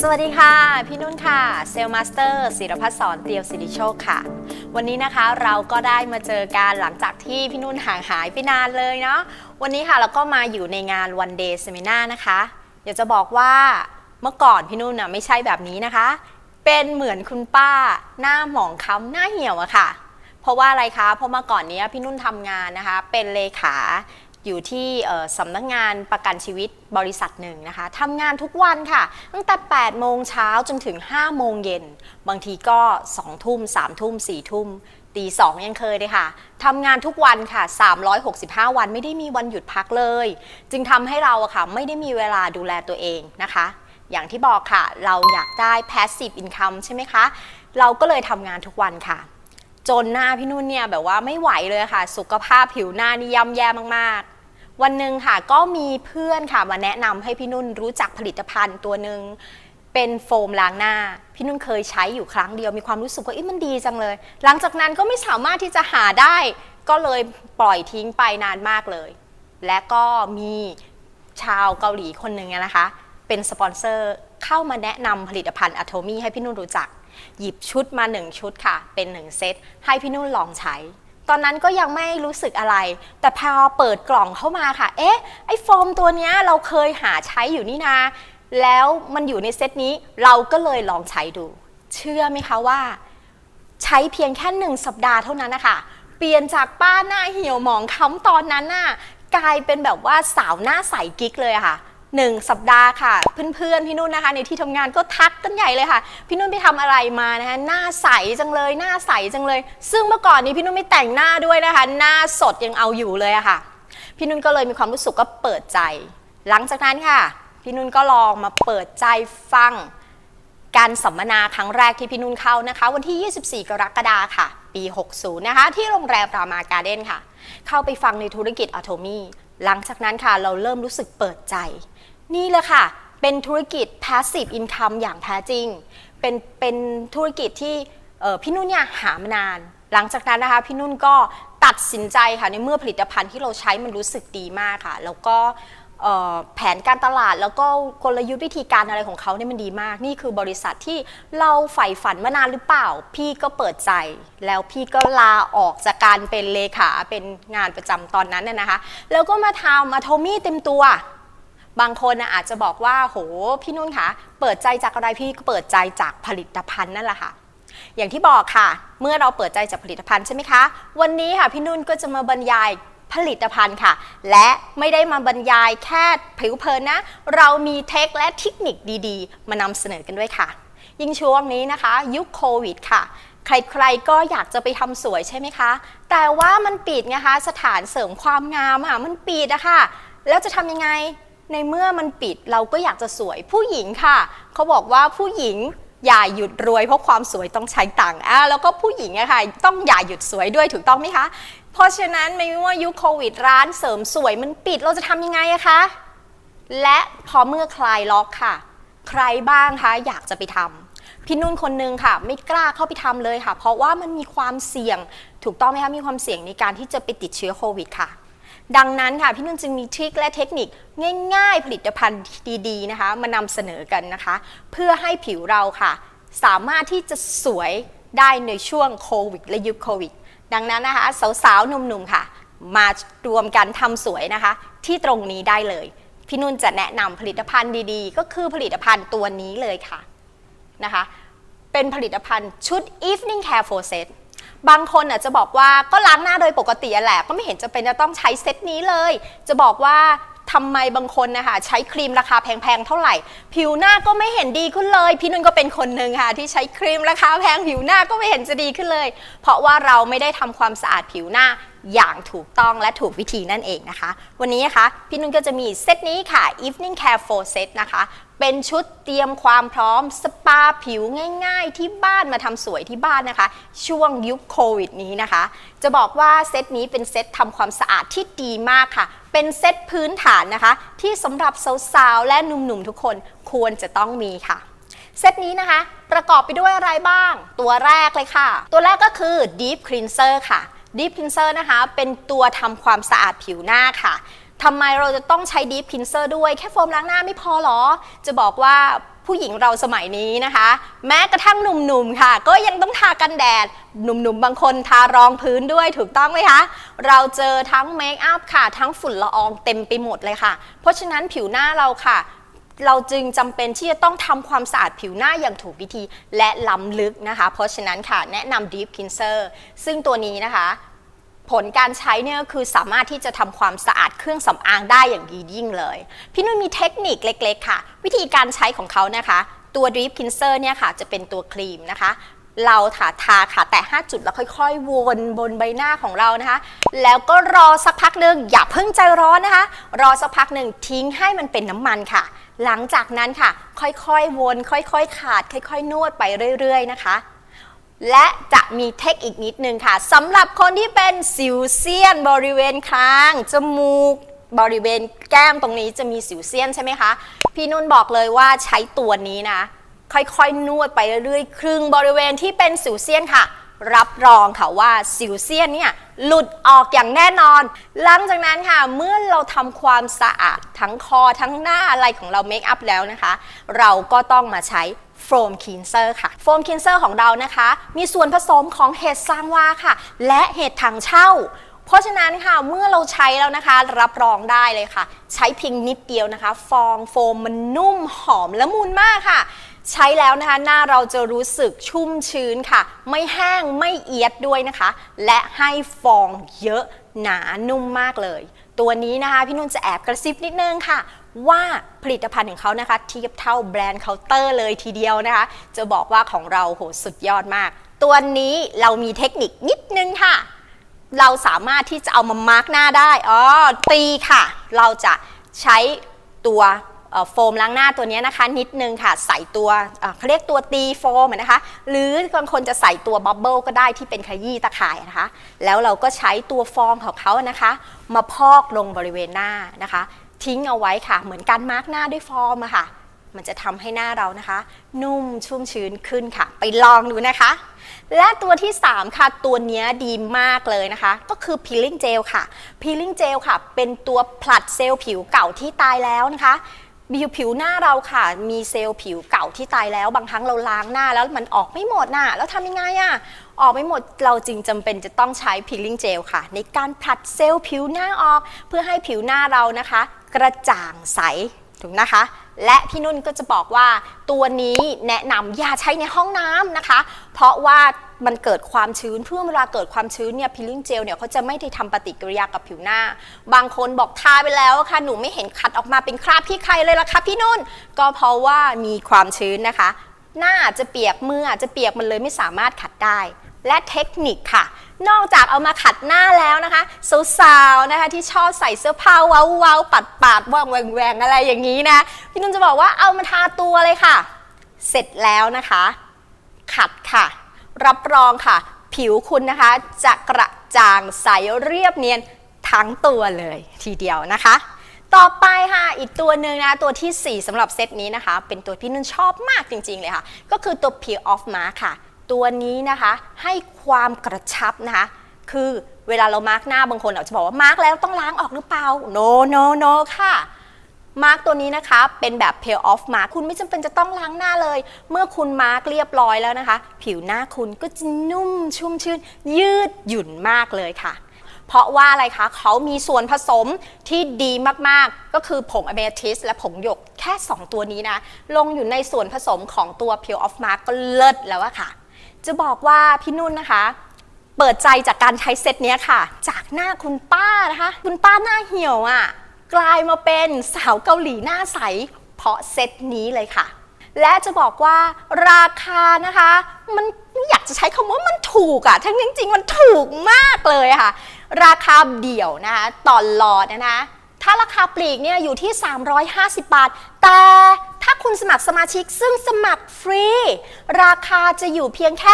สวัสดีค่ะ พี่นุ่นค่ะ เซลมาสเตอร์ศิรพัฒน์สอนเตียวสิริโชคค่ะ วันนี้นะคะเราก็ได้มาเจอกันหลังจากที่พี่นุ่นห่างหายไปนานเลยเนาะวันนี้ค่ะเราก็มาอยู่ในงาน One Day Seminar นะคะอยากจะบอกว่าเมื่อก่อนพี่นุ่นน่ะไม่ใช่แบบนี้นะคะ เป็นเหมือนคุณป้าหน้าหมองค้ำหน้าเหี่ยวอะค่ะ เพราะว่าอะไรคะเพราะเมื่อก่อนนี้พี่นุ่นทำงานนะคะ เป็นเลขา อยู่ที่สำนักงานประกันชีวิตบริษัทหนึ่งนะคะทำงานทุกวันค่ะ ตั้งแต่ 8 โมงเช้าจนถึง 5 โมงเย็น บางทีก็ 2 ทุ่ม 3 ทุ่ม 4 ทุ่มตีสองยังเคยเลยค่ะทำงานทุกวันค่ะ 365 วันไม่ได้มีวันหยุดพักเลย จึงทำให้เราอะค่ะ ไม่ได้มีเวลาดูแลตัวเองนะคะ อย่างที่บอกค่ะ เราอยากได้ passive income ใช่ไหมคะ เราก็เลยทำงานทุกวันค่ะ จนหน้าพี่นุ่นเนี่ยแบบว่าไม่ไหวเลยค่ะ สุขภาพผิวหน้านี่ย่ำแย่มากๆ วันหนึ่งค่ะก็มีเพื่อนค่ะมาแนะนำให้พี่นุ่นรู้จักผลิตภัณฑ์ตัวหนึ่งเป็นโฟมล้างหน้า พี่นุ่นเคยใช้อยู่ครั้งเดียวมีความรู้สึกว่าเอ๊ะมันดีจังเลย หลังจากนั้นก็ไม่สามารถที่จะหาได้ ก็เลยปล่อยทิ้งไปนานมากเลย และก็มีชาวเกาหลีคนหนึ่งนะคะ เป็นสปอนเซอร์เข้ามาแนะนำผลิตภัณฑ์อะโทมี่ให้พี่นุ่นรู้จัก หยิบชุดมา1ชุดค่ะ เป็น1เซตให้พี่นุ่นลองใช้ ตอนนั้นก็ยังไม่รู้สึกอะไร แต่พอเปิดกล่องเข้ามาค่ะ เอ๊ะ ไอ้โฟมตัวนี้เราเคยหาใช้อยู่นี่นา แล้วมันอยู่ในเซตนี้ เราก็เลยลองใช้ดู เชื่อไหมคะว่า ใช้เพียงแค่หนึ่งสัปดาห์เท่านั้นนะคะ เปลี่ยนจากป้าหน้าเหี่ยวหมองค้ำตอนนั้นน่ะ กลายเป็นแบบว่าสาวหน้าใสกิ๊กเลยค่ะ หนึ่งสัปดาห์ค่ะ เพื่อนๆพี่นุ่นนะคะ ในที่ทำงานก็ทักกันใหญ่เลยค่ะ พี่นุ่นไปทำอะไรมานะคะหน้าใสจังเลยหน้าใสจังเลย ซึ่งเมื่อก่อนนี้พี่นุ่นไม่แต่งหน้าด้วยนะคะ หน้าสดยังเอาอยู่เลยอะค่ะ พี่นุ่นก็เลยมีความรู้สึกก็เปิดใจ หลังจากนั้นค่ะ พี่นุ่นก็ลองมาเปิดใจฟังการสัมมนาครั้งแรกที่พี่นุ่นเข้านะคะ วันที่ 24 กรกฎาคมค่ะ ปี 60 นะคะ ที่โรงแรมรามาการ์เด้นค่ะ เข้าไปฟังในธุรกิจอะโทมี่หลังจากนั้นค่ะเราเริ่มรู้สึกเปิดใจ นี่แหละค่ะ เป็นธุรกิจ passive income อย่างแท้จริง เป็นเป็นธุรกิจที่พี่นุ่นเนี่ยหามานาน หลังจากนั้นนะคะพี่นุ่นก็ตัดสินใจค่ะในเมื่อผลิตภัณฑ์ที่เราใช้มันรู้สึกดีมากค่ะ แล้วก็แผนการตลาดแล้วก็กลยุทธ์วิธีการอะไรของเขาเนี่ยมันดีมาก นี่คือบริษัทที่เราใฝ่ฝันมานานหรือเปล่า พี่ก็เปิดใจ แล้วพี่ก็ลาออกจากการเป็นเลขาเป็นงานประจำตอนนั้นน่ะนะคะ แล้วก็มาทำมาโทมี่เต็มตัว บางคนนะอาจจะบอกว่าโหพี่นุ่นคะเปิดใจจากอะไรพี่ก็เปิดใจจากผลิตภัณฑ์นั่นแหละค่ะ อย่างที่บอกค่ะ เมื่อเราเปิดใจจากผลิตภัณฑ์ใช่ไหมคะ วันนี้ค่ะพี่นุ่นก็จะมาบรรยายผลิตภัณฑ์ค่ะ และไม่ได้มาบรรยายแค่ผิวเพลินนะ เรามีเทคและเทคนิคดีๆ มานำเสนอกันด้วยค่ะ ยิ่งช่วงนี้นะคะ ยุคโควิดค่ะ ใครๆก็อยากจะไปทำสวยใช่ไหมคะ แต่ว่ามันปิดไงคะ สถานเสริมความงามอะ มันปิดอะค่ะ แล้วจะทำยังไง ในเมื่อมันปิดเราก็อยากจะสวยผู้หญิงค่ะ เขาบอกว่าผู้หญิงอย่าหยุดรวยเพราะความสวยต้องใช้ตังค์อะแล้วก็ผู้หญิงอะค่ะต้องอย่าหยุดสวยด้วยถูกต้องไหมคะ เพราะฉะนั้นไม่ว่ายุคโควิดร้านเสริมสวยมันปิดเราจะทำยังไงอะคะ และพอเมื่อคลายล็อกค่ะ ใครบ้างคะอยากจะไปทำพี่นุ่นคนนึงค่ะ ไม่กล้าเข้าไปทำเลยค่ะ เพราะว่ามันมีความเสี่ยงถูกต้องไหมคะมีความเสี่ยงในการที่จะไปติดเชื้อโควิดค่ะ ดังนั้นค่ะพี่นุ่นจึงมีทริคและเทคนิคง่ายๆ ผลิตภัณฑ์ดีๆนะคะมานำเสนอกันนะคะ เพื่อให้ผิวเราค่ะ สามารถที่จะสวยได้ในช่วงโควิดและยุคโควิด ดังนั้นนะคะสาวๆหนุ่มๆค่ะ มารวมกันทำสวยนะคะ ที่ตรงนี้ได้เลย พี่นุ่นจะแนะนำผลิตภัณฑ์ดีๆ ก็คือผลิตภัณฑ์ตัวนี้เลยค่ะนะคะ เป็นผลิตภัณฑ์ชุด evening care for set บางคนอาจจะบอกว่าก็ล้างหน้าโดยปกติแหละ ก็ไม่เห็นจะเป็นจะต้องใช้เซตนี้เลย จะบอกว่าทำไมบางคนนะคะใช้ครีมราคาแพงๆเท่าไหร่ ผิวหน้าก็ไม่เห็นดีขึ้นเลย พี่นุ่นก็เป็นคนหนึ่งค่ะ ที่ใช้ครีมราคาแพงผิวหน้าก็ไม่เห็นจะดีขึ้นเลย เพราะว่าเราไม่ได้ทำความสะอาดผิวหน้า อย่างถูกต้องและถูกวิธีนั่นเองนะคะ วันนี้นะคะ พี่นุ่นก็จะมีเซตนี้ค่ะ evening care for set นะคะ เป็นชุดเตรียมความพร้อมสปาผิวง่ายๆ ที่บ้านมาทำสวยที่บ้านนะคะ ช่วงยุคโควิดนี้นะคะ จะบอกว่าเซตนี้เป็นเซตทำความสะอาดที่ดีมากค่ะ เป็นเซตพื้นฐานนะคะ ที่สำหรับสาวๆและหนุ่มๆทุกคนควรจะต้องมีค่ะเซตนี้นะคะ ประกอบไปด้วยอะไรบ้าง ตัวแรกเลยค่ะ ตัวแรกก็คือ Deep Cleanser ค่ะ Deep Cleanser นะคะ เป็นตัวทำความสะอาดผิวหน้าค่ะทำไมเราจะต้องใช้ Deep Cleanser ด้วยแค่โฟมล้างหน้าไม่พอหรอ จะบอกว่าผู้หญิงเราสมัยนี้นะคะ แม้กระทั่งหนุ่มๆค่ะ ก็ยังต้องทากันแดด หนุ่มๆ บางคนทารองพื้นด้วยถูกต้องไหมคะ เราเจอทั้งเมคอัพค่ะ ทั้งฝุ่นละอองเต็มไปหมดเลยค่ะ เพราะฉะนั้นผิวหน้าเราค่ะ เราจึงจำเป็นที่จะต้องทำความสะอาดผิวหน้าอย่างถูกวิธีและล้ำลึกนะคะ เพราะฉะนั้นค่ะแนะนำ Deep Cleanser ซึ่งตัวนี้นะคะ ผลการใช้เนี่ยคือสามารถที่จะทำความสะอาดเครื่องสำอางได้อย่างดียิ่งเลย พี่นุ่นมีเทคนิคเล็กๆ ค่ะ วิธีการใช้ของเขานะคะ ตัว Deep Cleanser เนี่ยค่ะจะเป็นตัวครีมนะคะเราถาทาค่ะแต่ 5 จุดแล้วค่อยๆ วนบนใบหน้าของเรานะคะ แล้วก็รอสักพักหนึ่งอย่าเพิ่งใจร้อนนะคะ รอสักพักหนึ่งทิ้งให้มันเป็นน้ำมันค่ะ หลังจากนั้นค่ะ ค่อยๆวน ค่อยๆ ขาด ค่อย ๆ นวดไปเรื่อย ๆ นะคะ และจะมีเทคอีกนิดนึงค่ะสำหรับคนที่เป็นสิวเซียนบริเวณคางจมูกบริเวณแก้มตรงนี้จะมีสิวเซียนใช่ไหมคะ พี่นุ่นบอกเลยว่าใช้ตัวนี้นะ ค่อยๆ นวดไปเรื่อยๆ ครึ่งบริเวณที่เป็นสิวเซียนค่ะ รับรองค่ะว่าสิวเซียนเนี่ยหลุดออกอย่างแน่นอน หลังจากนั้นค่ะ เมื่อเราทำความสะอาดทั้งคอทั้งหน้าอะไรของเราเมคอัพแล้วนะคะ เราก็ต้องมาใช้โฟมคินเซอร์ค่ะ โฟมคินเซอร์ของเรานะคะ มีส่วนผสมของเห็ดซางวาค่ะ และเห็ดถังเช่า เพราะฉะนั้นค่ะ เมื่อเราใช้แล้วนะคะ รับรองได้เลยค่ะ ใช้เพียงนิดเดียวนะคะ ฟองโฟมมันนุ่มหอมละมุนมากค่ะ ใช้แล้วนะคะหน้าเราจะรู้สึกชุ่มชื้นค่ะ ไม่แห้งไม่เอียดด้วยนะคะ และให้ฟองเยอะหนานุ่มมากเลย ตัวนี้นะคะพี่นุ่นจะแอบกระซิบนิดนึงค่ะ ว่าผลิตภัณฑ์ของเขานะคะเทียบเท่าแบรนด์เคาน์เตอร์เลยทีเดียวนะคะ จะบอกว่าของเราโหสุดยอดมาก ตัวนี้เรามีเทคนิคนิดนึงค่ะ เราสามารถที่จะเอามามาร์กหน้าได้อ๋อตีค่ะ เราจะใช้ตัว โฟมล้างหน้าตัวนี้นะคะ นิดนึงค่ะ ใส่ตัวเขาเรียกตัวตีโฟมนะคะ หรือบางคนจะใส่ตัวบับเบิลก็ได้ที่เป็นขยี้ตะข่ายนะคะ แล้วเราก็ใช้ตัวฟองของเขานะคะ มาพอกลงบริเวณหน้านะคะ ทิ้งเอาไว้ค่ะ เหมือนการมาร์กหน้าด้วยฟอมอะค่ะ มันจะทำให้หน้าเรานะคะ นุ่มชุ่มชื้นขึ้นค่ะ ไปลองดูนะคะ และตัวที่ 3 ค่ะตัวนี้ดีมากเลยนะคะ ก็คือ peeling gel ค่ะ peeling gel ค่ะ เป็นตัวผลัดเซลล์ผิวเก่าที่ตายแล้วนะคะ บิวผิวหน้าเราค่ะ มีเซลล์ผิวเก่าที่ตายแล้ว บางครั้งเราล้างหน้าแล้วมันออกไม่หมดน่ะ แล้วทำยังไงอะออกไม่หมดเราจึงจำเป็นจะต้องใช้พิลลิ่งเจลค่ะ ในการผลัดเซลล์ผิวหน้าออก เพื่อให้ผิวหน้าเรานะคะ กระจ่างใสถูกนะคะ และพี่นุ่นก็จะบอกว่าตัวนี้แนะนำอย่าใช้ในห้องน้ำนะคะ เพราะว่ามันเกิดความชื้นเพื่อเวลาเกิดความชื้นเนี่ยพิลลิ่งเจลเนี่ยเขาจะไม่ได้ทำปฏิกิริยากับผิวหน้า บางคนบอกทาไปแล้วค่ะหนูไม่เห็นขัดออกมาเป็นคราบพี่ใครเลยล่ะคะพี่นุ่น ก็เพราะว่ามีความชื้นนะคะ หน้าอาจจะเปียกมืออาจจะเปียกมันเลยไม่สามารถขัดได้ และเทคนิคค่ะ นอกจากเอามาขัดหน้าแล้วนะคะสาวๆนะคะที่ชอบใส่เสื้อผ้าเว้าๆปัดปาดๆว่างแหวงๆอะไรอย่างนี้นะพี่นุ่นจะบอกว่าเอามาทาตัวเลยค่ะ เสร็จแล้วนะคะ ขัดค่ะ รับรองค่ะ ผิวคุณนะคะจะกระจ่างใสเรียบเนียนทั้งตัวเลยทีเดียวนะคะ ต่อไปค่ะอีกตัวหนึ่งนะตัวทีสี่4สำหรับเซตนี้นะคะ เป็นตัวที่นุ่นชอบมากจริง ๆ เลยค่ะ ก็คือตัว Peel Off Mark ค่ะ ตัวนี้นะคะให้ความกระชับนะคะ คือเวลาเรามาร์กหน้าบางคนอาจจะบอกว่ามาร์กแล้วต้องล้างออกหรือเปล่า no no no ค่ะมาร์กตัวนี้นะคะเป็นแบบ peel off mark คุณไม่จำเป็นจะต้องล้างหน้าเลย เมื่อคุณมาร์กเรียบร้อยแล้วนะคะ ผิวหน้าคุณก็จะนุ่มชุ่มชื่น ยืดหยุ่นมากเลยค่ะ เพราะว่าอะไรคะเขามีส่วนผสมที่ดีมากๆ ก็คือผงอเมทิสและผงหยกแค่ 2 ตัวนี้นะ ลงอยู่ในส่วนผสมของตัว peel off mark ก็เลิศแล้วอะค่ะ จะบอกว่าพี่นุ่นนะคะ เปิดใจจากการใช้เซตเนี้ยค่ะ จากหน้าคุณป้านะคะ คุณป้าหน้าเหี่ยวอะ่ะ กลายมาเป็นสาวเกาหลีหน้าใส เพราะเซตนี้เลยค่ะ และจะบอกว่าราคานะคะ มันอยากจะใช้คำว่ามันถูกอะ่ะ ทั้งจริงๆมันถูกมากเลยค่ะ ราคาเดี่ยวนะคะต่อหลอดนะคะถ้าราคาปลีกเนี่ยอยู่ที่ 350 บาท แต่ ถ้าคุณสมัครสมาชิกซึ่งสมัครฟรี ราคาจะอยู่เพียงแค่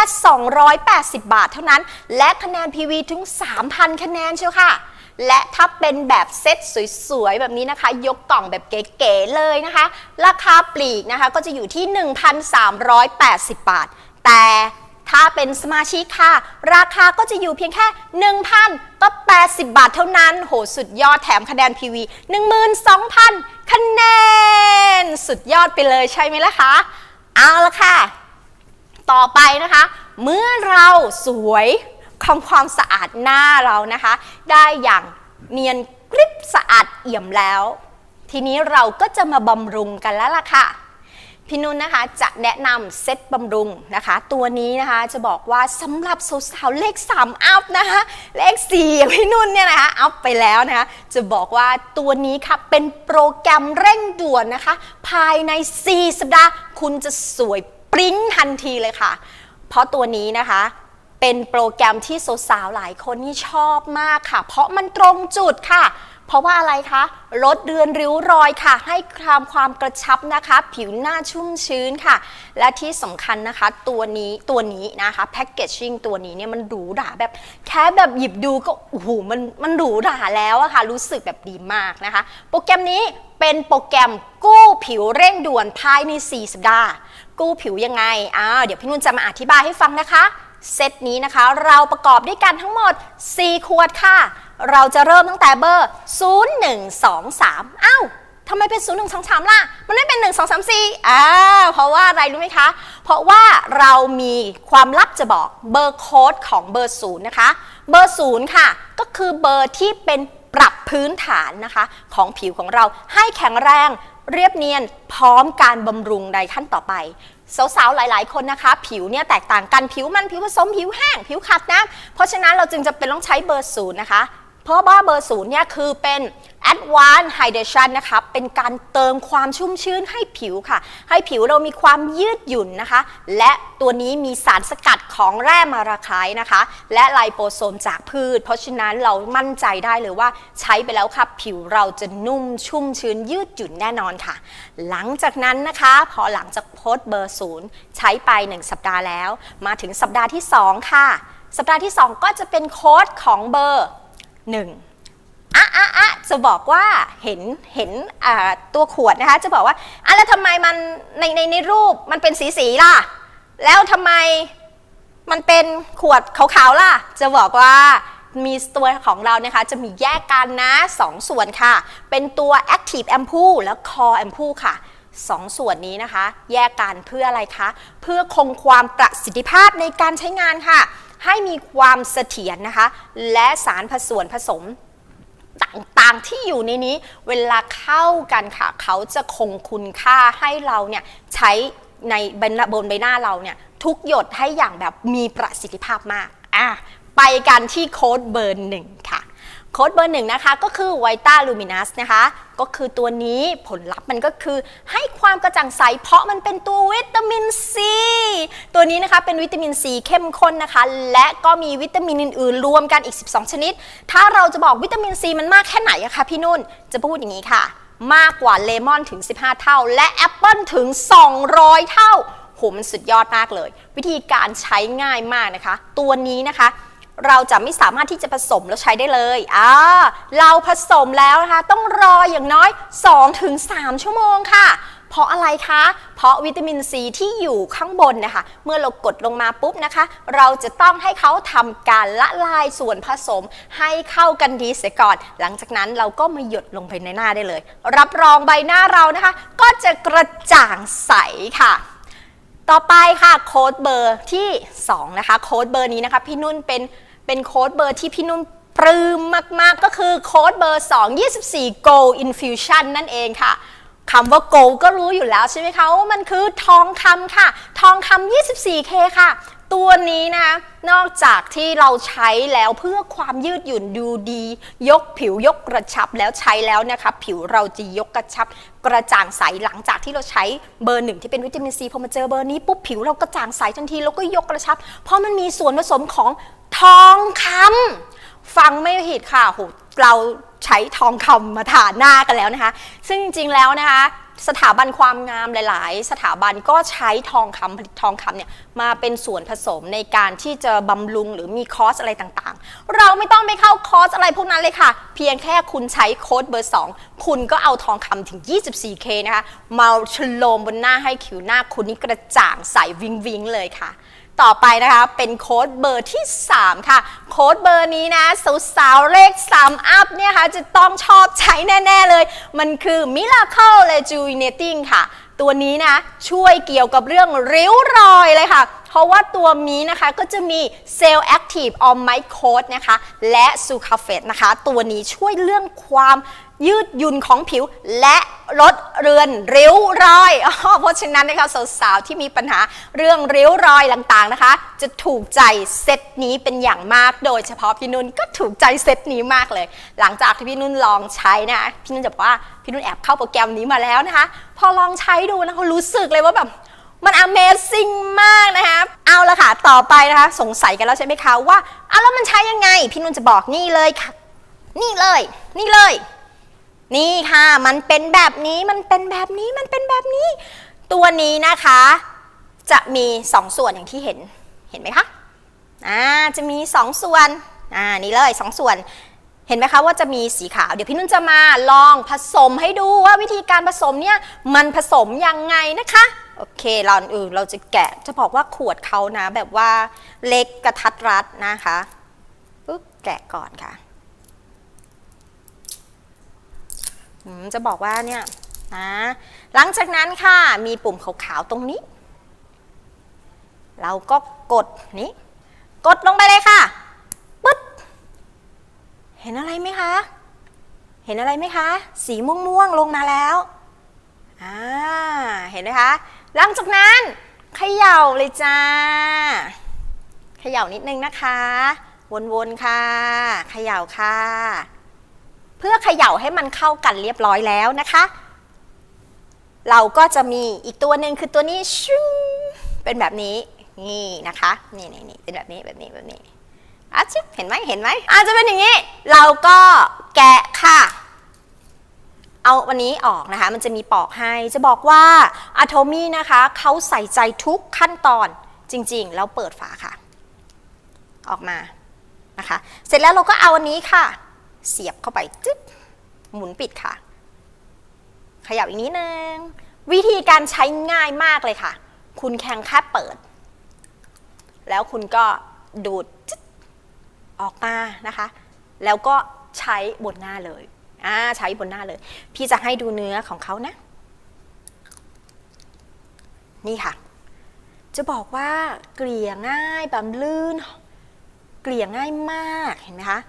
280 บาทเท่านั้น และคะแนน PV ถึง 3,000 คะแนนเชียวค่ะ และถ้าเป็นแบบเซตสวยๆ แบบนี้นะคะ ยกกล่องแบบเก๋ๆเลยนะคะ ราคาปลีกนะคะก็จะอยู่ที่ 1,380 บาท แต่ ถ้าเป็นสมาชิกค่ะ ราคาก็จะอยู่เพียงแค่ 1,000ก็80 บาทเท่านั้น โห สุดยอดแถมคะแนน PV 12,000 คะแนน สุดยอดไปเลยใช่ไหมล่ะคะ เอาละค่ะ ต่อไปนะคะ เมื่อเราสวยทำความสะอาดหน้าเรานะคะ ได้อย่างเนียนกริบสะอาดเอี่ยมแล้ว ทีนี้เราก็จะมาบำรุงกันแล้วล่ะค่ะ พี่นุ่นนะคะจะแนะนำเซตบำรุงนะคะ ตัวนี้นะคะจะบอกว่าสำหรับสาวๆเลข 3 อัพนะคะ เลข4พี่นุ่นเนี่ยนะคะอัพไปแล้วนะคะจะบอกว่าตัวนี้ค่ะเป็นโปรแกรมเร่งด่วนนะคะ ภายใน 4 สัปดาห์ คุณจะสวยปริ้งทันทีเลยค่ะ เพราะตัวนี้นะคะเป็นโปรแกรมที่สาวๆหลายคนนี่ชอบมากค่ะ เพราะมันตรงจุดค่ะ เพราะว่าอะไรคะ ลดเรือนริ้วรอยค่ะ ให้ความความกระชับนะคะ ผิวหน้าชุ่มชื้นค่ะ และที่สำคัญนะคะ ตัวนี้ตัวนี้นะคะแพคเกจชิ่งตัวนี้เนี่ยมันหรูหราแบบแค่แบบหยิบดูก็โอ้โหมันมันหรูหราแล้วอะค่ะ รู้สึกแบบดีมากนะคะ โปรแกรมนี้เป็นโปรแกรมกู้ผิวเร่งด่วนภายใน 4 สัปดาห์ กู้ผิวยังไงอ้าวเดี๋ยวพี่นุ่นจะมาอธิบายให้ฟังนะคะเซตนี้นะคะ เราประกอบด้วยกันทั้งหมด 4 ขวดค่ะ เราจะเริ่มตั้งแต่เบอร์ 0 1 2 3 อ้าวทำไมเป็น 0 1 2 3 ล่ะ มันไม่เป็น 1 2 3 4อ้าวเพราะว่าอะไรรู้ไหมคะ เพราะว่าเรามีความลับจะบอกเบอร์โค้ดของเบอร์0นะคะ เบอร์0ค่ะ ก็คือเบอร์ที่เป็นปรับพื้นฐานนะคะ ของผิวของเราให้แข็งแรงเรียบเนียนพร้อมการบำรุงในขั้นต่อไปสาวๆ หลายๆ คนนะคะ ผิวเนี่ยแตกต่างกันผิวมันผิวผสมผิวแห้ง ผิวขัดนะเพราะฉะนั้นเราจึงจะเป็นต้องใช้เบอร์ศูนย์นะคะ เพราะว่าเบอร์ศูนย์เนี่ยคือเป็น Advanced Hydration นะคะเป็นการเติมความชุ่มชื้นให้ผิวค่ะ ให้ผิวเรามีความยืดหยุ่นนะคะ และตัวนี้มีสารสกัดของแร่มาราคต์นะคะ และไลโปโซมจากพืช เพราะฉะนั้นเรามั่นใจได้เลยว่าใช้ไปแล้วค่ะ ผิวเราจะนุ่มชุ่มชื้นยืดหยุ่นแน่นอนค่ะ หลังจากนั้นนะคะ พอหลังจากโพสเบอร์ศูนย์ใช้ไป 1 สัปดาห์แล้ว มาถึงสัปดาห์ที่ 2 ค่ะ สัปดาห์ที่ 2 ก็จะเป็นโค้ดของเบอร์ 1อะอะอะจะบอกว่าเห็นเห็นตัวขวดนะคะจะบอกว่าอะแล้วทำไมมันในในในรูปมันเป็นสีสีล่ะ แล้วทำไมมันเป็นขวดขาวๆล่ะ จะบอกว่ามีตัวของเรานะคะจะมีแยกกันนะสองส่วนค่ะ เป็นตัว Active Ampoule และ Core Ampoule ค่ะ สองส่วนนี้นะคะ แยกกันเพื่ออะไรคะ เพื่อคงความประสิทธิภาพในการใช้งานค่ะ ให้มีความเสถียรนะคะ และสารผสวนผสมต่างๆที่อยู่ในนี้เวลาเข้ากันค่ะ เขาจะคงคุณค่าให้เราเนี่ยใช้ในบนบนใบหน้าเราเนี่ยทุกหยดให้อย่างแบบมีประสิทธิภาพมากอะไปกันที่โค้ดเบอร์หนึ่งค่ะ โค้ดเบอร์หนึ่งนะคะก็คือไวต้าลูมินัสนะคะ ก็คือตัวนี้ผลลัพธ์มันก็คือให้ความกระจ่างใสเพราะมันเป็นตัววิตามินซีตัวนี้นะคะเป็นวิตามินซีเข้มข้นนะคะ และก็มีวิตามินอื่นๆ รวมกันอีก 12 ชนิด ถ้าเราจะบอกวิตามินซีมันมากแค่ไหนอะคะพี่นุ่นจะพูดอย่างนี้ค่ะ มากกว่าเลมอนถึง 15 เท่า และแอปเปิลถึง 200 เท่าโหมันสุดยอดมากเลย วิธีการใช้ง่ายมากนะคะ ตัวนี้นะคะ เราจะไม่สามารถที่จะผสมแล้วใช้ได้เลยอ่าเราผสมแล้วนะคะ ต้องรออย่างน้อย 2-3 ชั่วโมงค่ะ เพราะอะไรคะ เพราะวิตามินซีที่อยู่ข้างบนนะคะ เมื่อเรากดลงมาปุ๊บนะคะ เราจะต้องให้เขาทำการละลายส่วนผสมให้เข้ากันดีเสียก่อน หลังจากนั้นเราก็มาหยดลงไปในหน้าได้เลย รับรองใบหน้าเรานะคะ ก็จะกระจ่างใสค่ะ ต่อไปค่ะโค้ดเบอร์ที่ 2 นะคะโค้ดเบอร์นี้นะคะพี่นุ่นเป็นเป็นโค้ดเบอร์ที่พี่นุ่นปลื้มมาก ๆ ก็คือโค้ดเบอร์ 2 24 Go Infusion นั่นเองค่ะคำว่า Go ก็รู้อยู่แล้วใช่ไหมคะว่ามันคือทองคำค่ะ ทองคำ 24K ค่ะ ตัวนี้นะคะนอกจากที่เราใช้แล้วเพื่อความยืดหยุ่นดูดี ยกผิวยกกระชับแล้วใช้แล้วนะคะผิวเราจะยกกระชับ กระจ่างใสหลังจากที่เราใช้เบอร์หนึ่งที่เป็นวิตามินซีพอมาเจอเบอร์นี้ปุ๊บผิวเรากระจ่างใสทันทีแล้วก็ยกกระชับ เพราะมันมีส่วนผสมของทองคำฟังไม่ผิดค่ะโหเราใช้ทองคำมาทาหน้ากันแล้วนะคะ ซึ่งจริงๆแล้วนะคะ สถาบันความงามหลาย ๆ สถาบันก็ใช้ทองคำผลิตทองคำเนี่ยมาเป็นส่วนผสมในการที่จะบำรุงหรือมีคอร์สอะไรต่างๆ เราไม่ต้องไปเข้าคอร์สอะไรพวกนั้นเลยค่ะ เพียงแค่คุณใช้โค้ดเบอร์ 2 คุณก็เอาทองคำถึง 24K นะคะ มาชโลมบนหน้าให้ผิวหน้าคุณนี่กระจ่างใสวิงวิงเลยค่ะ ต่อไปนะคะ เป็นโค้ดเบอร์ที่ 3 ค่ะ โค้ดเบอร์นี้นะสาวๆเลข3 up เนี่ยค่ะจะต้องชอบใช้แน่ๆเลย มันคือ Miracle Rejuvenating ค่ะ ตัวนี้นะช่วยเกี่ยวกับเรื่องริ้วรอยเลยค่ะ เพราะว่าตัวนี้นะคะก็จะมีเซลล์ Active on m y c o d นะคะและซูคาเฟตนะคะ ตัวนี้ช่วยเรื่องความยืดหยุ่นของผิวและลดเรือนริ้วรอย เพราะฉะนั้นนะคะสาวๆที่มีปัญหาเรื่องริ้วรอยต่างๆนะคะ จะถูกใจเซตนี้เป็นอย่างมาก โดยเฉพาะพี่นุ่นก็ถูกใจเซตนี้มากเลย หลังจากที่พี่นุ่นลองใช้นะพี่นุ่นจะบอกว่าพี่นุ่นแอบเข้าโปรแกรมนี้มาแล้วนะคะ พอลองใช้ดูนะคะรู้สึกเลยว่าแบบ มัน Amazing มากนะคะเอาละค่ะ ต่อไปนะคะ สงสัยกันแล้วใช่ไหมคะว่าเอาแล้วมันใช้ยังไง พี่นุ่นจะบอกนี่เลยค่ะ นี่เลย นี่เลย นี่ค่ะ มันเป็นแบบนี้มันเป็นแบบนี้มันเป็นแบบนี้ ตัวนี้นะคะ จะมีสองส่วนอย่างที่เห็นเห็นไหมคะอ่าจะมีสองส่วนอ่านี่เลยสองส่วนเห็นไหมคะว่าจะมีสีขาว เดี๋ยวพี่นุ่นจะมาลองผสมให้ดูว่าวิธีการผสมเนี่ยมันผสมยังไงนะคะ โอเคเราเออเราจะแกะจะบอกว่าขวดเขานะ แบบว่าเล็กกระทัดรัดนะคะปุ๊บแกะก่อนค่ะจะบอกว่าเนี่ยนะหลังจากนั้นค่ะมีปุ่มขาวๆตรงนี้ เราก็กดนี้ กดลงไปเลยค่ะปึ๊ดเห็นอะไรไหมคะ เห็นอะไรไหมคะ สีม่วงๆลงมาแล้วอ่าเห็นไหมคะ หลังจากนั้นเขย่าเลยจ้า เขย่านิดนึงนะคะ วนๆค่ะ เขย่าค่ะ เพื่อเขย่าให้มันเข้ากันเรียบร้อยแล้วนะคะ เราก็จะมีอีกตัวหนึ่งคือตัวนี้ชุ้งเป็นแบบนี้นี่นะคะ นี่นี่นี่เป็นแบบนี้แบบนี้แบบนี้อาชิบเห็นไหมเห็นไหมอาจจะเป็นอย่างนี้ เราก็แกะค่ะ เอาวันนี้ออกนะคะ มันจะมีปอกให้ จะบอกว่าอะโทมี่นะคะเขาใส่ใจทุกขั้นตอนจริง ๆ แล้วเปิดฝาค่ะ ออกมานะคะ เสร็จแล้วเราก็เอาอันนี้ค่ะ เสียบเข้าไปจึ๊บหมุนปิดค่ะ ขยับอีกนิดนึง วิธีการใช้ง่ายมากเลยค่ะ คุณแค่แค่เปิด แล้วคุณก็ดูดออกมานะคะ แล้วก็ใช้บนหน้าเลย อ่าใช้บนหน้าเลย พี่จะให้ดูเนื้อของเขานะ นี่ค่ะ จะบอกว่าเกลี่ยง่ายแบบลื่น เกลี่ยง่ายมากเห็นไหมคะ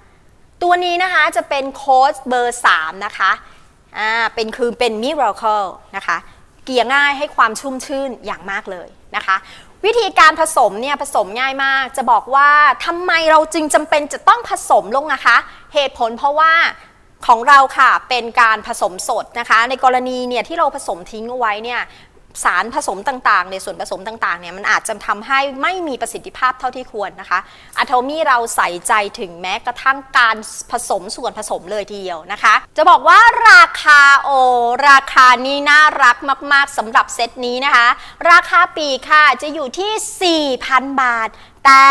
ตัวนี้นะคะจะเป็นโค้ดเบอร์ 3 นะคะอ่าเป็นคือเป็น Miracle นะคะ เกลี่ยง่ายให้ความชุ่มชื่นอย่างมากเลยนะคะวิธีการผสมเนี่ยผสมง่ายมาก จะบอกว่าทำไมเราจึงจำเป็นจะต้องผสมลงนะคะ เหตุผลเพราะว่า ของเราค่ะเป็นการผสมสดนะคะ ในกรณีเนี่ยที่เราผสมทิ้งเอาไว้เนี่ยสารผสมต่างๆ ในส่วนผสมต่างๆเนี่ยมันอาจจะทำให้ไม่มีประสิทธิภาพเท่าที่ควรนะคะอะโทมี่เราใส่ใจถึงแม้กระทั่งการผสมส่วนผสมเลยทีเดียวนะคะ จะบอกว่าราคาโอ ราคานี้น่ารักมากๆสำหรับเซตนี้นะคะ ราคาปีค่ะจะอยู่ที่ 4,000 บาท แต่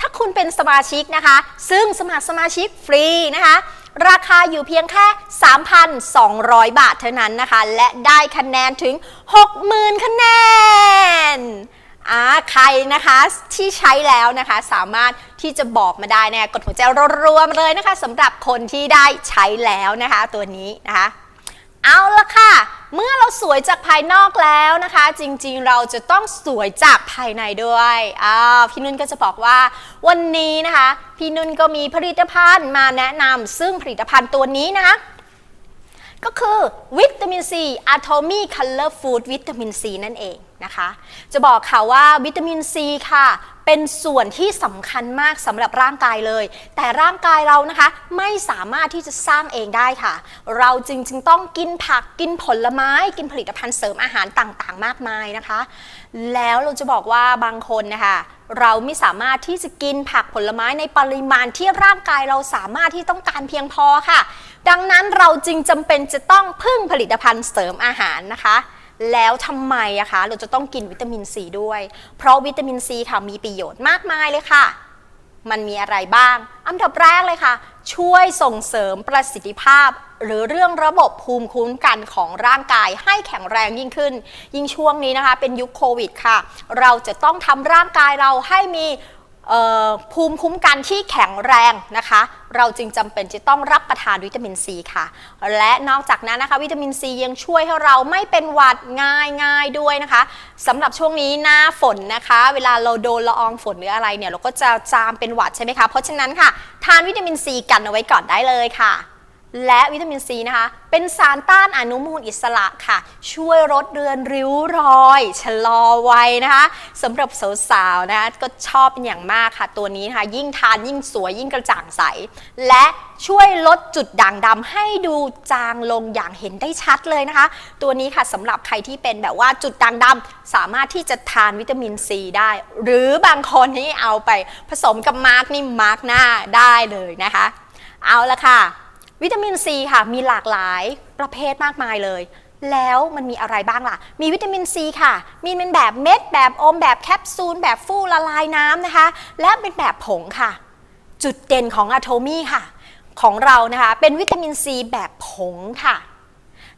ถ้าคุณเป็นสมาชิกนะคะ ซึ่งสมัครสมาชิกฟรีนะคะ ราคาอยู่เพียงแค่ 3,200 บาทเท่านั้นนะคะ และได้คะแนนถึง 60,000 คะแนนอ่าใครนะคะที่ใช้แล้วนะคะสามารถที่จะบอกมาได้นะกดหัวใจรัวๆมๆเลยนะคะสำหรับคนที่ได้ใช้แล้วนะคะ ตัวนี้นะคะ เอาละค่ะ เมื่อเรา สวยจากภายนอกแล้วนะคะ จริงๆเราจะต้องสวยจากภายในด้วยอ้าวพี่นุ่นก็จะบอกว่า วันนี้นะคะ พี่นุ่นก็มีผลิตภัณฑ์มาแนะนำซึ่งผลิตภัณฑ์ตัวนี้นะคะก็คือวิตามินซีอะโทมี่คัลเลอร์ฟู้ดวิตามินซีนั่นเองนะคะ จะบอกค่ะว่าวิตามินซีค่ะ เป็นส่วนที่สำคัญมากสำหรับร่างกายเลย แต่ร่างกายเรานะคะไม่สามารถที่จะสร้างเองได้ค่ะ เราจึงจึงต้องกินผักกินผลไม้กินผลิตภัณฑ์เสริมอาหารต่างๆ มากมายนะคะ แล้วเราจะบอกว่าบางคนนะคะเราไม่สามารถที่จะกินผักผลไม้ในปริมาณที่ร่างกายเราสามารถที่ต้องการเพียงพอค่ะ ดังนั้นเราจึงจำเป็นจะต้องพึ่งผลิตภัณฑ์เสริมอาหารนะคะ แล้วทำไมอะคะ เราจะต้องกินวิตามินซีด้วย เพราะวิตามินซีค่ะมีประโยชน์มากมายเลยค่ะ มันมีอะไรบ้าง อันดับแรกเลยค่ะ ช่วยส่งเสริมประสิทธิภาพ หรือเรื่องระบบภูมิคุ้มกันของร่างกายให้แข็งแรงยิ่งขึ้น ยิ่งช่วงนี้นะคะ เป็นยุคโควิดค่ะ เราจะต้องทำร่างกายเราให้มี ภูมิคุ้มกันที่แข็งแรงนะคะ เราจึงจำเป็นจะต้องรับประทานวิตามินซีค่ะ และนอกจากนั้นนะคะ วิตามินซียังช่วยให้เราไม่เป็นหวัดง่ายง่ายด้วยนะคะสำหรับช่วงนี้หน้าฝนนะคะ เวลาเราโดนละอองฝนหรืออะไรเนี่ยเราก็จะจามเป็นหวัดใช่ไหมคะเพราะฉะนั้นค่ะ ทานวิตามินซีกันเอาไว้ก่อนได้เลยค่ะ และวิตามินซีนะคะ เป็นสารต้านอนุมูลอิสระค่ะ ช่วยลดเรือนริ้วรอย ชะลอวัยนะคะสำหรับสาวๆนะคะก็ชอบเป็นอย่างมากค่ะ ตัวนี้นะคะยิ่งทานยิ่งสวยยิ่งกระจ่างใส และช่วยลดจุดด่างดำให้ดูจางลงอย่างเห็นได้ชัดเลยนะคะ ตัวนี้ค่ะสำหรับใครที่เป็นแบบว่าจุดด่างดำสามารถที่จะทานวิตามินซีได้ หรือบางคนนี่เอาไปผสมกับมาร์กนี่มาร์กหน้าได้เลยนะคะ เอาละค่ะ วิตามินซีค่ะมีหลากหลายประเภทมากมายเลย แล้วมันมีอะไรบ้างล่ะ มีวิตามินซีค่ะ มีเป็นแบบเม็ด แบบอม แบบแคปซูล แบบฟูละลายน้ำนะคะ และเป็นแบบผงค่ะ จุดเด่นของอะโทมี่ค่ะ ของเรานะคะ เป็นวิตามินซีแบบผงค่ะ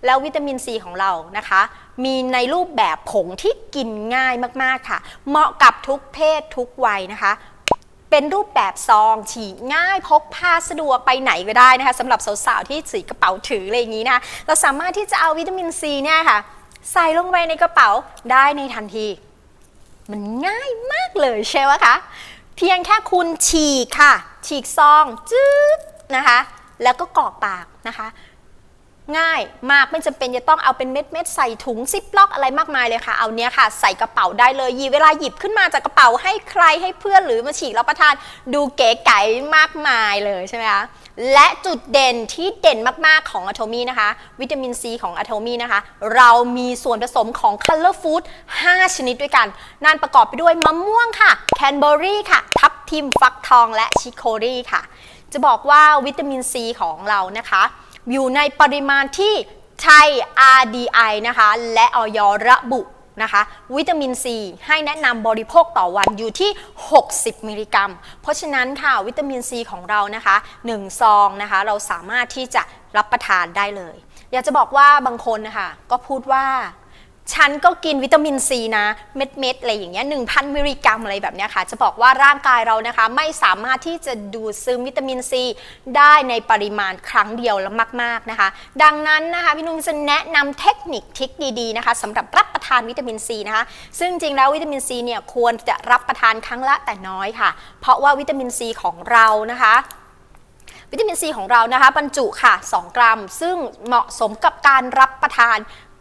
แล้ววิตามินซีของเรานะคะ มีในรูปแบบผงที่กินง่ายมากๆค่ะ เหมาะกับทุกเพศทุกวัยนะคะ เป็นรูปแบบซอง ฉีกง่ายพกพาสะดวกไปไหนก็ได้นะคะสำหรับสาวๆที่ถือกระเป๋าถืออะไรอย่างนี้นะคะเราสามารถที่จะเอาวิตามินซีเนี่ยค่ะ ใส่ลงไปในกระเป๋าได้ในทันที มันง่ายมากเลยใช่ไหมคะ เพียงแค่คุณฉีกค่ะ ฉีกซองจืดนะคะ แล้วก็กรอกปากนะคะ ง่ายมากไม่จำเป็นจะต้องเอาเป็นเม็ดเม็ดๆใส่ถุงซิปล็อกอะไรมากมายเลยค่ะ เอาเนี้ยค่ะ ใส่กระเป๋าได้เลยยิบเวลาหยิบขึ้นมาจากกระเป๋าให้ใครให้เพื่อนหรือมาฉีกรับประทาน ดูเก๋ไก๋มากมายเลยใช่ไหมคะและจุดเด่นที่เด่นมาก ๆ ของอะโทมีนะคะ วิตามินซีของอะโทมีนะคะ เรามีส่วนผสมของ Color Food 5 ชนิดด้วยกัน นั่นประกอบไปด้วยมะม่วงค่ะ แคนเบอรี่ค่ะ ทับทิมฟักทองและชิโครี่ค่ะ จะบอกว่าวิตามินซีของเรานะคะ อยู่ในปริมาณที่ไทย RDI นะคะ และออยระบุนะคะ วิตามินซีให้แนะนำบริโภคต่อวันอยู่ที่ 60 มิลลิกรัม เพราะฉะนั้นค่ะวิตามินซีของเรานะคะ1ซองนะคะ เราสามารถที่จะรับประทานได้เลย อยากจะบอกว่าบางคนนะคะก็พูดว่า ฉันก็กินวิตามินซีนะเม็ดเม็ดๆอะไรอย่างเงี้ย1,000มิลลิกรัมอะไรแบบเนี้ยค่ะ จะบอกว่าร่างกายเรานะคะไม่สามารถที่จะดูดซึมวิตามินซีได้ในปริมาณครั้งเดียวและมาก ๆนะคะ ดังนั้นนะคะพี่นุ่มจะแนะนำเทคนิคทิคดีๆนะคะสำหรับรับประทานวิตามินซีนะคะ ซึ่งจริงๆแล้ววิตามินซีเนี่ยควรจะรับประทานครั้งละแต่น้อยค่ะ เพราะว่าวิตามินซีของเรานะคะวิตามินซีของเรานะคะบรรจุค่ะ 2 กรัม ซึ่งเหมาะสมกับการรับประทาน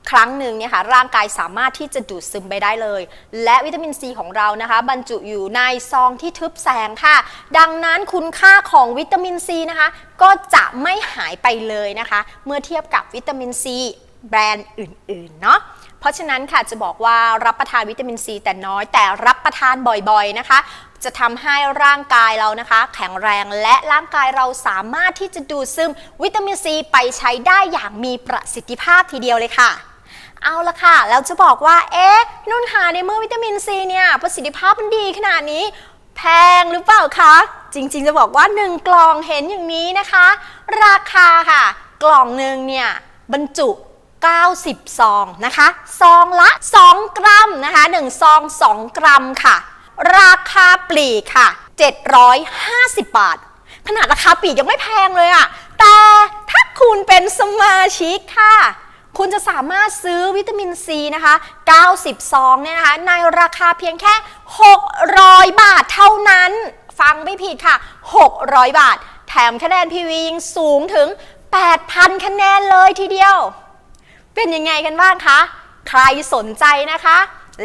ครั้งหนึ่งเนี่ยค่ะร่างกายสามารถที่จะดูดซึมไปได้เลย และวิตามินซีของเรานะคะ บรรจุอยู่ในซองที่ทึบแสงค่ะ ดังนั้นคุณค่าของวิตามินซีนะคะ ก็จะไม่หายไปเลยนะคะ เมื่อเทียบกับวิตามินซีแบรนด์อื่นๆเนาะเพราะฉะนั้นค่ะจะบอกว่ารับประทานวิตามินซีแต่น้อยแต่รับประทานบ่อยๆนะคะ จะทำให้ร่างกายเรานะคะ แข็งแรงและร่างกายเราสามารถที่จะดูดซึมวิตามินซีไปใช้ได้อย่างมีประสิทธิภาพทีเดียวเลยค่ะ เอาละค่ะ แล้วจะบอกว่า เอ๊ะ นุ่นหาในเมื่อวิตามินซีเนี่ย ประสิทธิภาพมันดีขนาดนี้ แพงหรือเปล่าคะ จริงๆ จะบอกว่า 1 กล่องเห็นอย่างนี้นะคะ ราคาค่ะ กล่องหนึ่งเนี่ย บรรจุ90ซองนะคะซองละ 2 กรัมนะคะ1ซอง 2 กรัมค่ะ ราคาปลีกค่ะ 750 บาท ขนาดราคาปลีกยังไม่แพงเลยอะแต่ถ้าคุณเป็นสมาชิกค่ะ คุณจะสามารถซื้อวิตามินซีนะคะ 90 ซองเนี่ยนะคะ ในราคาเพียงแค่ 600 บาทเท่านั้น ฟังไม่ผิดค่ะ 600 บาท แถมคะแนน PV ยังสูงถึง 8,000 คะแนนเลยทีเดียว เป็นยังไงกันบ้างคะ ใครสนใจนะคะ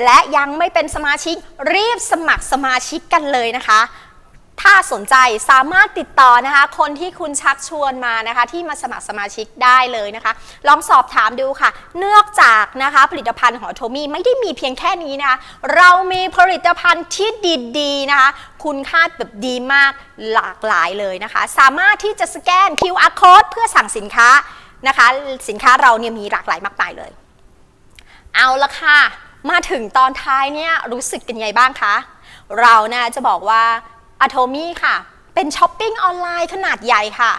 และยังไม่เป็นสมาชิกรีบสมัครสมาชิกกันเลยนะคะ ถ้าสนใจสามารถติดต่อนะคะ คนที่คุณชักชวนมานะคะ ที่มาสมัครสมาชิกได้เลยนะคะ ลองสอบถามดูค่ะ เนื่องจากนะคะ ผลิตภัณฑ์ของโทมี่ไม่ได้มีเพียงแค่นี้นะคะ เรามีผลิตภัณฑ์ที่ดีๆนะคะ คุณค่าแบบดีมากหลากหลายเลยนะคะ สามารถที่จะสแกน QR code เพื่อสั่งสินค้านะคะ สินค้าเราเนี่ยมีหลากหลายมากมายเลย เอาละค่ะ มาถึงตอนท้ายเนี่ยรู้สึกกันไงบ้างคะ เรานะจะบอกว่า a t o m y ค่ะ เป็นช้อปปิ้งออนไลน์ขนาดใหญ่ค่ะ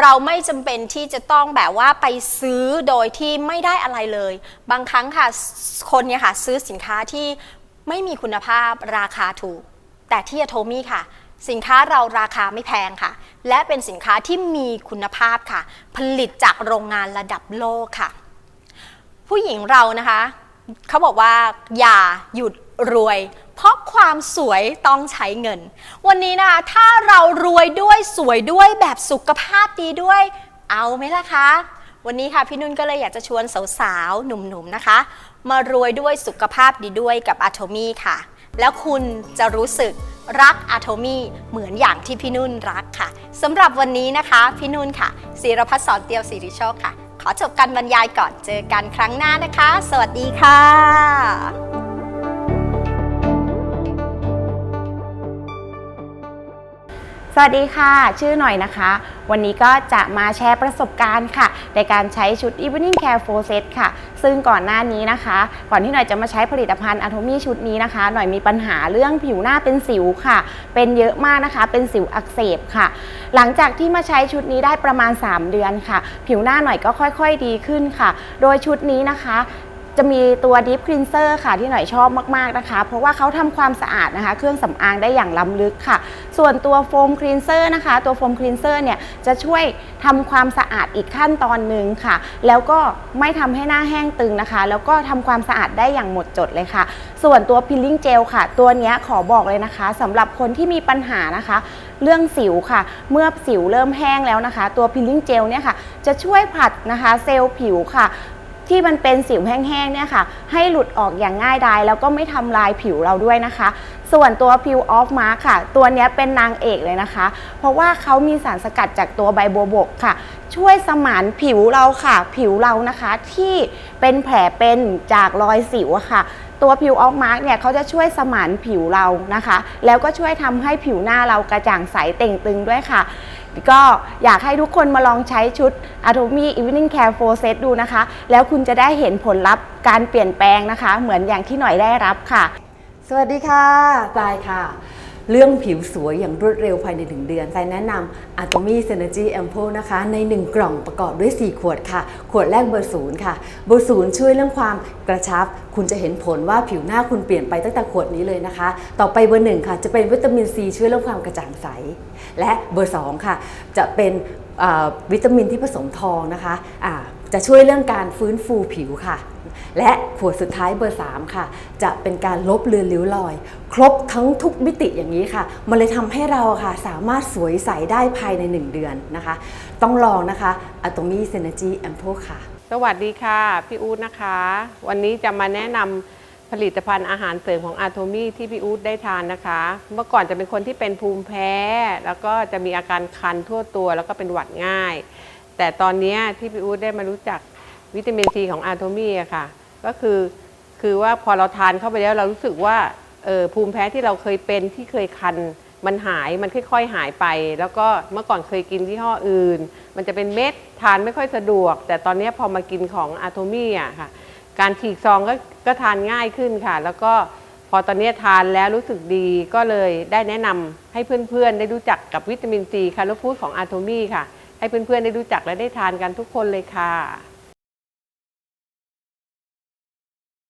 เราไม่จำเป็นที่จะต้องแบบว่าไปซื้อโดยที่ไม่ได้อะไรเลย บางครั้งค่ะคนเนี่ยค่ะซื้อสินค้าที่ไม่มีคุณภาพราคาถูก แต่ที่อะโทมี่ค่ะ สินค้าเราราคาไม่แพงค่ะ และเป็นสินค้าที่มีคุณภาพค่ะ ผลิตจากโรงงานระดับโลกค่ะ ผู้หญิงเรานะคะเขาบอกว่าอย่าหยุดรวย เพราะความสวยต้องใช้เงิน วันนี้นะคะถ้าเรารวยด้วยสวยด้วยแบบสุขภาพดีด้วย เอาไหมล่ะคะ วันนี้ค่ะพี่นุ่นก็เลยอยากจะชวนสาวๆ หนุ่มๆนะคะ มารวยด้วยสุขภาพดีด้วยกับอะโทมี่ค่ะ แล้วคุณจะรู้สึกรักอะโทมี่เหมือนอย่างที่พี่นุ่นรักค่ะสำหรับวันนี้นะคะ พี่นุ่นค่ะศิรพัฒน์สอนเตียวสิริโชคค่ะ ขอจบการบรรยายก่อนเจอกันครั้งหน้านะคะ สวัสดีค่ะ สวัสดีค่ะ ชื่อหน่อยนะคะ วันนี้ก็จะมาแชร์ประสบการณ์ค่ะ ในการใช้ชุด Evening Care 4 Set ค่ะ ซึ่งก่อนหน้านี้นะคะ ก่อนที่หน่อยจะมาใช้ผลิตภัณฑ์ Atomy ชุดนี้นะคะ หน่อยมีปัญหาเรื่องผิวหน้าเป็นสิวค่ะ เป็นเยอะมากนะคะ เป็นสิวอักเสบค่ะ หลังจากที่มาใช้ชุดนี้ได้ประมาณ 3 เดือนค่ะ ผิวหน้าหน่อยก็ค่อย ๆ ดีขึ้นค่ะ โดยชุดนี้นะคะ จะมีตัว Deep Cleanser ค่ะที่หน่อยชอบมากๆนะคะ เพราะว่าเขาทำความสะอาดนะคะ เครื่องสำอางได้อย่างล้ำลึกค่ะ ส่วนตัวโฟมคลีนเซอร์นะคะ ตัวโฟมคลีนเซอร์เนี่ยจะช่วยทำความสะอาดอีกขั้นตอนหนึ่งค่ะ แล้วก็ไม่ทำให้หน้าแห้งตึงนะคะ แล้วก็ทำความสะอาดได้อย่างหมดจดเลยค่ะ ส่วนตัวพิลลิ่งเจลค่ะ ตัวนี้ขอบอกเลยนะคะสำหรับคนที่มีปัญหานะคะ เรื่องสิวค่ะ เมื่อสิวเริ่มแห้งแล้วนะคะ ตัวพิลลิ่งเจลเนี่ยค่ะ จะช่วยผลัดนะคะเซลล์ผิวค่ะ ที่มันเป็นสิวแห้งๆเนี่ยค่ะ ให้หลุดออกอย่างง่ายดายแล้วก็ไม่ทำลายผิวเราด้วยนะคะ ส่วนตัวพิวออฟมาร์ค่ะ ตัวนี้เป็นนางเอกเลยนะคะ เพราะว่าเขามีสารสกัดจากตัวใบบัวบกค่ะ ช่วยสมานผิวเราค่ะ ผิวเรานะคะที่เป็นแผลเป็นจากรอยสิวอะค่ะตัวผิวออฟมาร์กเนี่ยเขาจะช่วยสมานผิวเรานะคะ แล้วก็ช่วยทำให้ผิวหน้าเรากระจ่างใสเต่งตึงด้วยค่ะ ก็อยากให้ทุกคนมาลองใช้ชุด Atomy Evening Care 4 Set ดูนะคะ แล้วคุณจะได้เห็นผลลัพธ์การเปลี่ยนแปลงนะคะ เหมือนอย่างที่หน่อยได้รับค่ะ สวัสดีค่ะปลายค่ะ เรื่องผิวสวยอย่างรวดเร็วภายใน1เดือนใจแนะนำ Atomy Synergy Ampoule นะคะ ใน 1 กล่องประกอบด้วย 4 ขวดค่ะ ขวดแรกเบอร์ศูนย์ค่ะ เบอร์ศูนย์ช่วยเรื่องความกระชับ คุณจะเห็นผลว่าผิวหน้าคุณเปลี่ยนไปตั้งแต่ขวดนี้เลยนะคะ ต่อไปเบอร์หนึ่งค่ะ จะเป็นวิตามินซีช่วยเรื่องความกระจ่างใส และเบอร์สองค่ะ จะเป็นวิตามินที่ผสมทองนะคะอ่าจะช่วยเรื่องการฟื้นฟูผิวค่ะ และขวดสุดท้ายเบอร์ 3 ค่ะ จะเป็นการลบเลือนริ้วรอย ครบทั้งทุกมิติอย่างนี้ค่ะ มันเลยทำให้เราค่ะ สามารถสวยใสได้ภายใน 1 เดือนนะคะ ต้องลองนะคะ Atomy Synergy Ampoule ค่ะ สวัสดีค่ะ พี่อู๊ดนะคะ วันนี้จะมาแนะนำ ผลิตภัณฑ์อาหารเสริมของอาโทมี่ที่พี่อู๊ดได้ทานนะคะ เมื่อก่อนจะเป็นคนที่เป็นภูมิแพ้ แล้วก็จะมีอาการคันทั่วตัว แล้วก็เป็นหวัดง่าย แต่ตอนนี้ที่พี่อู๊ดได้มารู้จักวิตามินซีของอาโทมี่อะค่ะ ก็คือคือว่าพอเราทานเข้าไปแล้วเรารู้สึกว่าเออภูมิแพ้ที่เราเคยเป็นที่เคยคันมันหายมันค่อย ๆ หายไป แล้วก็เมื่อก่อนเคยกินยี่ห้ออื่น มันจะเป็นเม็ดทานไม่ค่อยสะดวก แต่ตอนนี้พอมากินของอาโทมี่อะค่ะ การฉีกซองก็ก็ทานง่ายขึ้นค่ะ แล้วก็พอตอนนี้ทานแล้วรู้สึกดีก็เลยได้แนะนำให้เพื่อนๆ ได้รู้จักกับวิตามินซีคาร์โลฟูดของอาโทมี่ค่ะ ให้เพื่อนๆ ได้รู้จักและได้ทานกันทุกคนเลยค่ะ